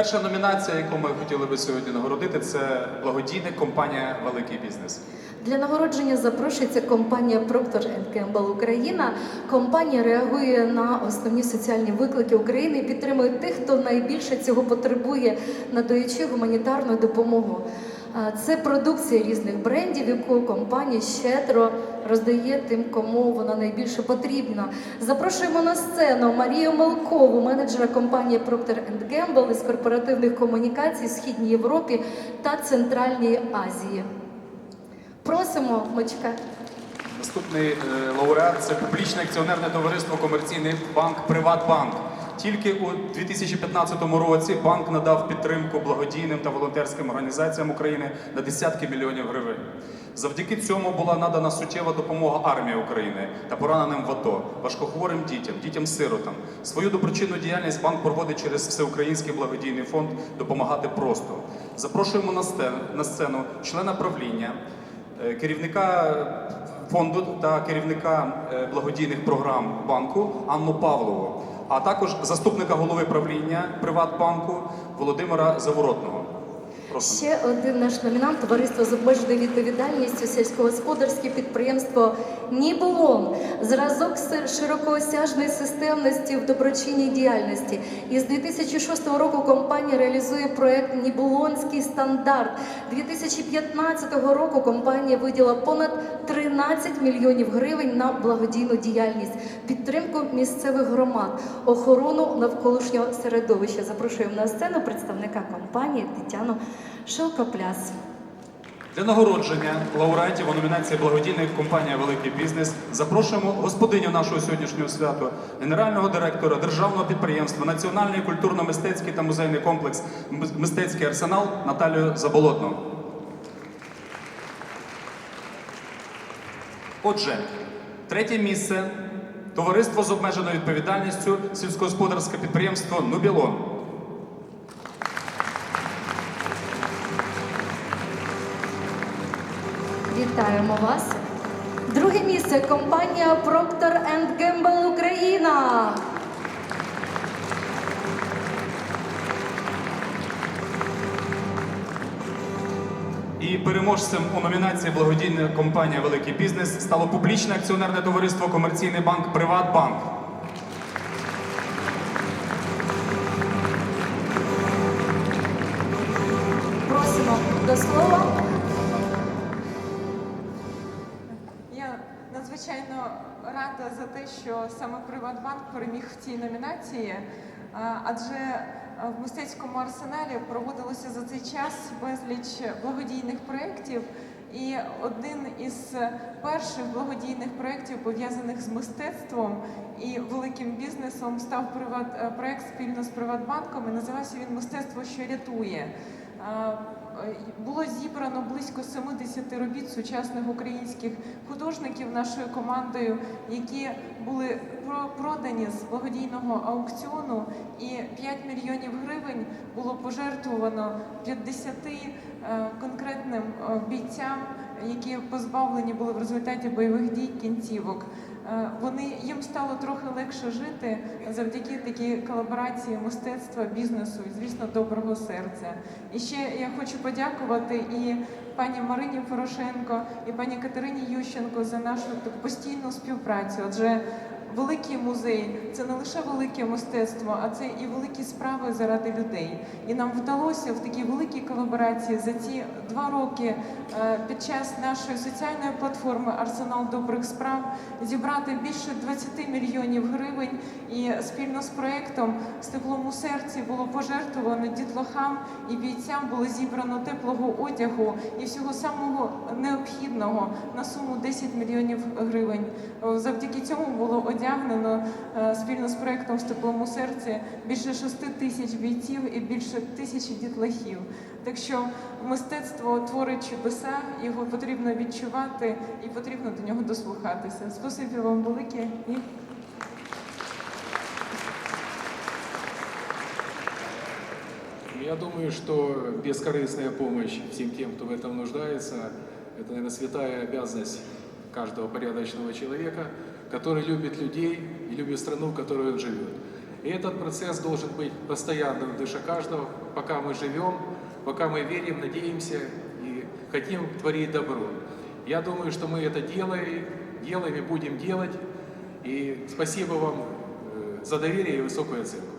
Перша номінація, яку ми хотіли би сьогодні нагородити, це благодійна компанія Великий бізнес. Для нагородження запрошується компанія Procter Gamble Україна. Компанія реагує на основні соціальні виклики України і підтримує тих, хто найбільше цього потребує, надаючи гуманітарну допомогу. Це продукція різних брендів, яку компанія щедро роздає тим, кому вона найбільше потрібна. Запрошуємо на сцену Марію Малкову, менеджера компанії Procter Gamble із корпоративних комунікацій в Східній Європі та Центральній Азії. Просимо, Мочка. Наступний е, лауреат це публічне акціонерне товариство Комерційний банк Приватбанк. Тільки у 2015 році банк надав підтримку благодійним та волонтерським організаціям України на десятки мільйонів гривень. Завдяки цьому була надана суттєва допомога армії України та пораненим в АТО, важкохворим дітям, дітям-сиротам. Свою доброчинну діяльність банк проводить через всеукраїнський благодійний фонд Допомагати просто. Запрошуємо на сцену, члена правління, е, керівника фонду та керівника е, благодійних програм банку Анну Павлову, а також заступника голови правління Приватбанку Володимира Заворотного. Прошу. Ще один наш номінант товариство з обмеженою відповідальністю сільськогосподарське підприємство Нібулон. Зразок широкоосяжної системності в доброчинній діяльності. І з 2006 року компанія реалізує проект Нібулонський стандарт. 2015 року компанія виділа понад 13 мільйонів гривень на благодійну діяльність, підтримку місцевих громад, охорону навколишнього середовища. Запрошуємо на сцену представника компанії Тетяну Шелкопляс. Для нагородження лауреатів у номінації Благодійна компанія Великий бізнес запрошуємо господиню нашого сьогоднішнього свята, генерального директора державного підприємства Національний культурно-мистецький та музейний комплекс Мистецький арсенал Наталію Заболотну. Отже, третє місце товариство з обмеженою відповідальністю сільськогосподарське підприємство Нубілон. Вітаємо вас. Друге місце компанія Procter Gamble Україна. І переможцем у номінації Благодійна компанія Великий бізнес стало публічне акціонерне товариство Комерційний банк Приватбанк. Просимо до слова. Надзвичайно рада за те, що саме Приватбанк переміг в цій номінації, адже в мистецькому арсеналі проводилося за цей час безліч благодійних проєктів. І один із перших благодійних проєктів, пов'язаних з мистецтвом і великим бізнесом, став приват е, проєкт спільно з Приватбанком. І називався він Мистецтво, що рятує. Е, Було зібрано близько 70 робіт сучасних українських художників нашою командою, які були про- продані з благодійного аукціону, і 5 мільйонів гривень було пожертвовано 50 е, конкретним е, бійцям, які позбавлені були в результаті бойових дій кінцівок. Е, Вони їм стало трохи легше жити завдяки такій колаборації мистецтва, бізнесу і, звісно, доброго серця. І ще я хочу подякувати і пані Марині Порошенко, і пані Катерині Ющенко за нашу таку постійну співпрацю. Адже великий музей це не лише велике мистецтво, а це і великі справи заради людей. І нам вдалося в такій великій колаборації за ці два роки е, під час нашої соціальної платформи Арсенал добрих справ зібрати більше 20 мільйонів гривень. І спільно з проектом з теплом у серці було пожертвовано дітлахам і бійцям було зібрано теплого одягу і всього самого необхідного на суму 10 мільйонів гривень. Завдяки цьому було одягнено е, спільно з проектом з теплом у серці більше 6 тисяч бійців і більше тисячі дітлахів. Так що мистецтво творить чудеса, його потрібно відчувати і потрібно до нього дослухатися. Спасибі вам велике і Я думаю, что бескорыстная помощь всем тем, кто в этом нуждается, это, наверное, святая обязанность каждого порядочного человека, который любит людей и любит страну, в которой он живет. И этот процесс должен быть постоянным в душе каждого, пока мы живем, пока мы верим, надеемся и хотим творить добро. Я думаю, что мы это делаем, делаем и будем делать. И спасибо вам э, за доверие и высокую оценку.